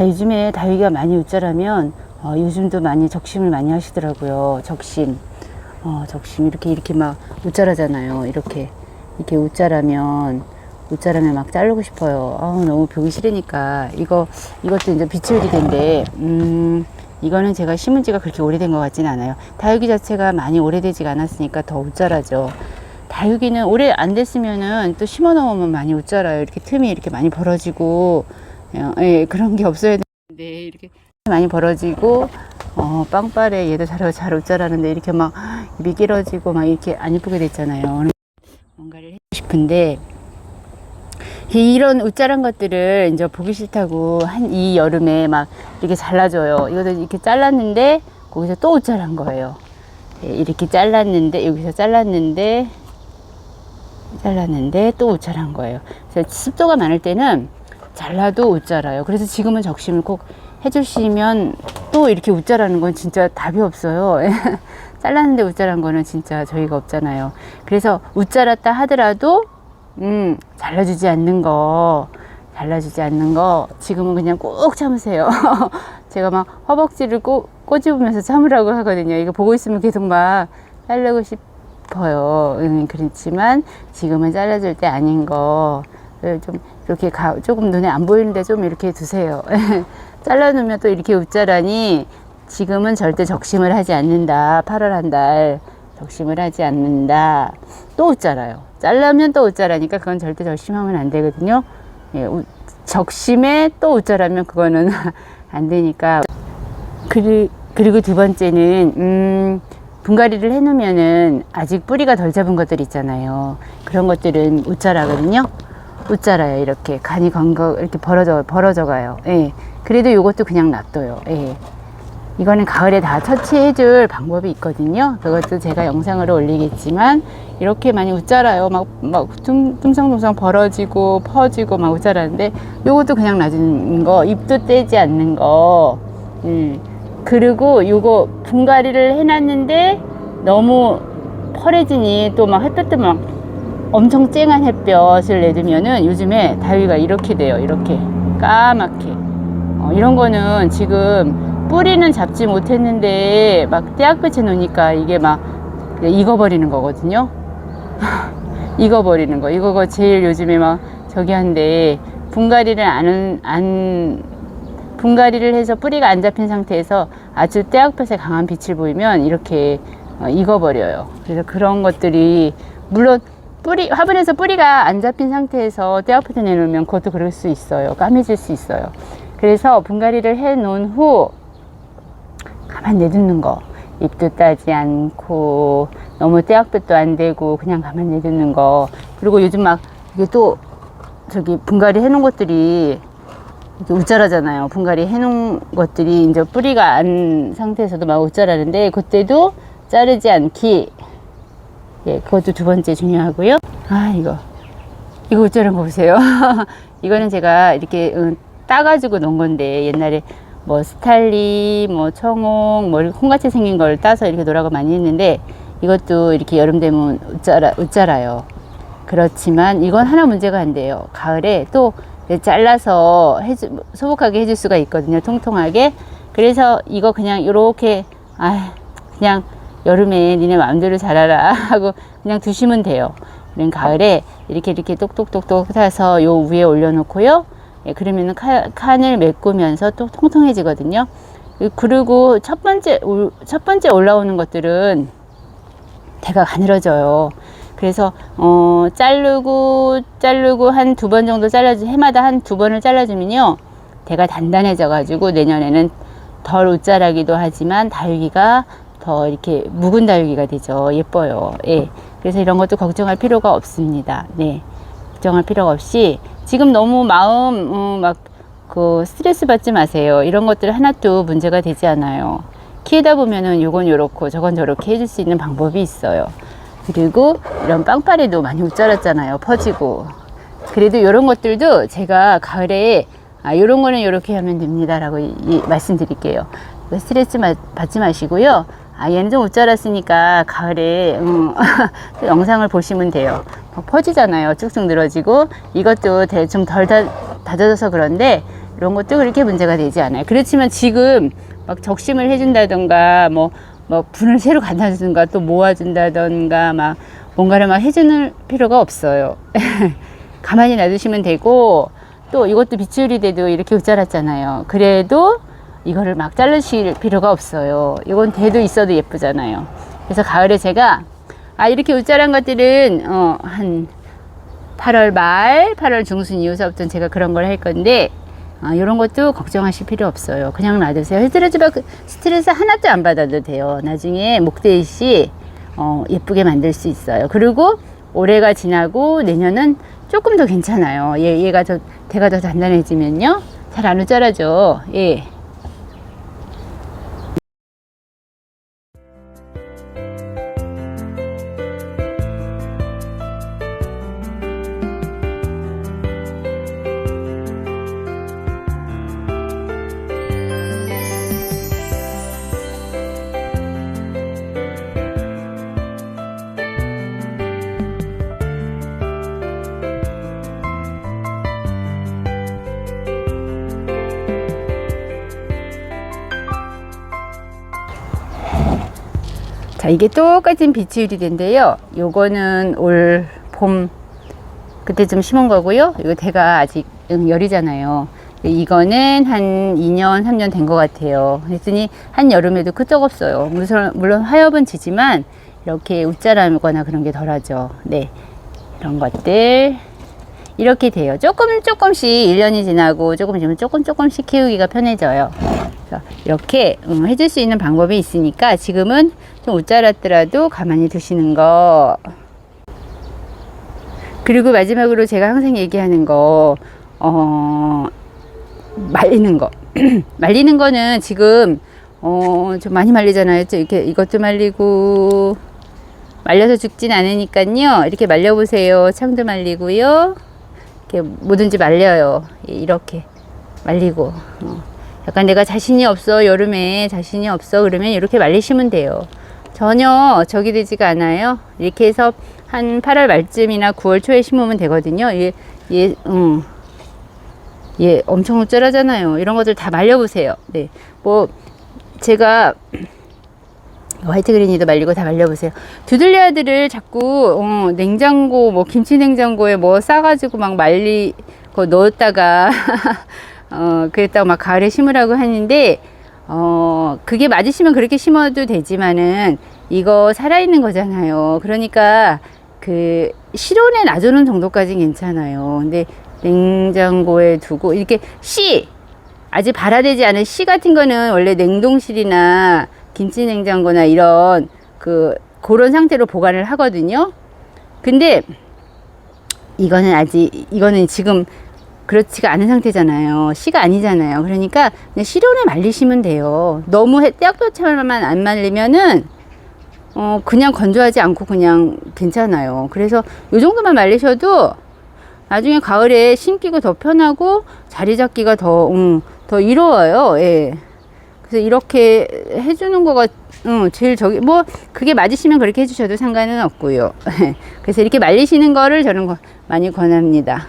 자, 요즘에 다육이가 많이 웃자라면, 어, 요즘도 많이 적심을 많이 하시더라고요. 적심. 어, 적심. 이렇게, 이렇게 막 웃자라잖아요. 이렇게. 이렇게 웃자라면, 웃자라면 막 자르고 싶어요. 아우, 너무 보기 싫으니까. 이거, 이것도 이제 기대인데, 음, 이거는 제가 심은 지가 그렇게 오래된 것 같지는 않아요. 다육이 자체가 많이 오래되지가 않았으니까 더 웃자라죠. 다육이는 오래 안 됐으면은 또 심어 놓으면 많이 웃자라요. 이렇게 틈이 이렇게 많이 벌어지고, 어, 예, 그런 게 없어야 되는데, 이렇게 많이 벌어지고, 어, 빵빠레 얘도 잘, 잘 웃자라는데, 이렇게 막 길어지고, 막 이렇게 안 이쁘게 됐잖아요. 뭔가를 해주고 싶은데, 이런 웃자란 것들을 이제 보기 싫다고 한 이 여름에 막 이렇게 잘라줘요. 이것도 이렇게 잘랐는데, 거기서 또 웃자란 거예요. 예, 이렇게 잘랐는데, 여기서 잘랐는데, 잘랐는데 또 웃자란 거예요. 그래서 습도가 많을 때는 잘라도 웃자라요. 그래서 지금은 적심을 꼭 해주시면 또 이렇게 웃자라는 건 진짜 답이 없어요. 잘랐는데 웃자란 거는 진짜 저희가 없잖아요. 그래서 웃자랐다 하더라도 음 잘라주지 않는 거 잘라주지 않는 거 지금은 그냥 꼭 참으세요. 제가 막 허벅지를 꼬, 꼬집으면서 참으라고 하거든요. 이거 보고 있으면 계속 막 자르고 싶어요. 음, 그렇지만 지금은 잘라줄 때 아닌 거. 좀 이렇게 가, 조금 눈에 안 보이는데 좀 이렇게 두세요. 잘라놓으면 또 이렇게 웃자라니 지금은 절대 적심을 하지 않는다. 8월 한 달 적심을 하지 않는다. 또 웃자라요. 잘라면 또 웃자라니까 그건 절대 적심하면 안 되거든요. 예, 우- 적심에 또 웃자라면 그거는 안 되니까. 그리, 그리고 두 번째는, 음, 분갈이를 해놓으면은 아직 뿌리가 덜 잡은 것들 있잖아요. 그런 것들은 웃자라거든요. 웃자라요. 이렇게 간이 건거 이렇게 벌어져 벌어져 가요. 예. 그래도 이것도 그냥 놔둬요. 예. 이거는 가을에 다 처치해 줄 방법이 있거든요. 그것도 제가 영상으로 올리겠지만 이렇게 많이 웃자라요. 막, 막 tum성tum성 벌어지고 퍼지고 막 웃자라는데 요것도 그냥 놔두는 거, 입도 떼지 않는 거. 음. 그리고 요거 분갈이를 해놨는데 너무 펄해지니 또 막 햇볕도 막 엄청 쨍한 햇볕을 내두면은 요즘에 다위가 이렇게 돼요. 이렇게 까맣게. 어, 이런 거는 지금 뿌리는 잡지 못했는데 막 떼약볕에 놓으니까 이게 막 익어버리는 거거든요. 익어버리는 거. 이거가 제일 요즘에 막 저기 한데 분갈이를 안, 안 분갈이를 해서 뿌리가 안 잡힌 상태에서 아주 떼약볕에 강한 빛을 보이면 이렇게 어, 익어버려요. 그래서 그런 것들이 물론 뿌리 화분에서 뿌리가 안 잡힌 상태에서 떼약볕에 내놓으면 그것도 그럴 수 있어요. 까매질 수 있어요. 그래서 분갈이를 해 놓은 후 가만 내두는 거. 입도 따지 않고 너무 떼약볕도 안 되고 그냥 가만 내두는 거. 그리고 요즘 막 이게 또 저기 분갈이 해놓은 것들이 웃자라잖아요. 분갈이 해놓은 것들이 이제 뿌리가 안 상태에서도 막 웃자라는데 그때도 자르지 않기. 예, 그것도 두 번째 중요하고요. 아 이거 이거 웃자란 거 보세요. 이거는 제가 이렇게 음, 따가지고 놓은 건데 옛날에 뭐 스탈리, 뭐 청홍, 뭐 콩같이 생긴 걸 따서 이렇게 노라고 많이 했는데 이것도 이렇게 여름 되면 웃자라, 웃자라요. 그렇지만 이건 하나 문제가 안 돼요. 가을에 또 잘라서 해주, 소복하게 해줄 수가 있거든요. 통통하게. 그래서 이거 그냥 이렇게 아 그냥 여름에 니네 마음대로 자라라 하고 그냥 두시면 돼요. 그럼 가을에 이렇게 이렇게 똑똑똑똑 사서 요 위에 올려놓고요. 예, 그러면은 카, 칸을 메꾸면서 또 통통해지거든요. 그리고 첫 번째 올- 첫 번째 올라오는 것들은 대가 가늘어져요. 그래서 어 자르고 자르고 한 두 번 정도 잘라주 해마다 한 두 번을 잘라주면요 대가 단단해져 가지고 내년에는 덜 웃자라기도 하지만 다육이가 더 이렇게 묵은 다육이가 되죠 예뻐요 예 그래서 이런 것도 걱정할 필요가 없습니다 네 걱정할 필요가 없이 지금 너무 마음 어, 막그 스트레스 받지 마세요 이런 것들 하나도 문제가 되지 않아요 키우다 보면은 요건 요렇고 저건 저렇게 해줄 수 있는 방법이 있어요 그리고 이런 빵파리도 많이 웃자랐잖아요. 퍼지고. 그래도 이런 것들도 제가 가을에 아, 요런 거는 요렇게 하면 됩니다라고 이- 이 말씀드릴게요. 스트레스 마- 받지 마시고요. 아, 얘는 좀 웃자랐으니까 가을에 음, 또 영상을 보시면 돼요. 막 퍼지잖아요. 쭉쭉 늘어지고 이것도 좀 덜 다져져서 그런데 이런 것도 그렇게 문제가 되지 않아요. 그렇지만 지금 막 적심을 해준다던가 뭐, 뭐 분을 새로 갖다 주든가 또 모아준다던가 막 뭔가를 막 해주는 필요가 없어요. 가만히 놔두시면 되고 또 이것도 빗줄이 돼도 이렇게 웃자랐잖아요. 그래도 이거를 막 자르실 필요가 없어요. 이건 대도 있어도 예쁘잖아요. 그래서 가을에 제가 아 이렇게 웃자란 것들은 어 한 8월 말, 8월 중순 이후서부터 제가 그런 걸 할 건데 아, 이런 것도 걱정하실 필요 없어요. 그냥 놔두세요. 스트레스, 받- 스트레스 하나도 안 받아도 돼요. 나중에 목대이 씨 어, 예쁘게 만들 수 있어요. 그리고 올해가 지나고 내년은 조금 더 괜찮아요. 얘, 얘가 더 대가 더 단단해지면요. 잘 안 웃자라죠. 예. 자, 이게 똑같은 비치유리대인데요. 요거는 올 봄 그때쯤 심은 거고요. 이거 대가 아직 음, 열이잖아요. 이거는 한 2년, 3년 된 것 같아요. 그랬더니 한 여름에도 끄떡 없어요. 물론, 물론 화엽은 지지만 이렇게 웃자라거나 그런 게 덜하죠. 네. 이런 것들. 이렇게 돼요. 조금 조금씩 1년이 지나고 조금 지나면 조금 조금씩 키우기가 편해져요. 이렇게 음, 해줄 수 있는 방법이 있으니까 지금은 좀 웃자랐더라도 가만히 두시는 거. 그리고 마지막으로 제가 항상 얘기하는 거, 어, 말리는 거. 말리는 거는 지금, 어, 좀 많이 말리잖아요. 좀 이렇게 이것도 말리고, 말려서 죽진 않으니까요. 이렇게 말려보세요. 창도 말리고요. 이렇게 뭐든지 말려요. 이렇게 말리고. 어. 약간 내가 자신이 없어. 여름에 자신이 없어. 그러면 이렇게 말리시면 돼요. 전혀 적이 되지가 않아요. 이렇게 해서 한 8월 말쯤이나 9월 초에 심으면 되거든요. 얘, 얘, 음. 얘 엄청 우쭐하잖아요. 이런 것들 다 말려보세요. 네. 뭐, 제가 화이트 그린이도 말리고 다 말려보세요. 두들레아들을 자꾸 어, 냉장고 뭐 김치 냉장고에 뭐 싸가지고 막 말리 거 넣었다가 어 그랬다고 막 가을에 심으라고 하는데 어 그게 맞으시면 그렇게 심어도 되지만은 이거 살아있는 거잖아요. 그러니까 그 실온에 놔두는 정도까지 괜찮아요. 근데 냉장고에 두고 이렇게 씨 아직 발화되지 않은 씨 같은 거는 원래 냉동실이나 김치 냉장고나 이런 그 그런 상태로 보관을 하거든요. 근데 이거는 아직 이거는 지금 그렇지가 않은 상태잖아요. 씨가 아니잖아요. 그러니까 그냥 실온에 말리시면 돼요. 너무 해- 떼약볕에만 안 말리면은 어 그냥 건조하지 않고 그냥 괜찮아요. 그래서 요 정도만 말리셔도 나중에 가을에 심기가 더 편하고 자리 잡기가 더, 음, 더 이로워요. 예. 그래서 이렇게 해주는 거가, 음, 제일 저기, 뭐, 그게 맞으시면 그렇게 해주셔도 상관은 없고요. 그래서 이렇게 말리시는 거를 저는 거- 많이 권합니다.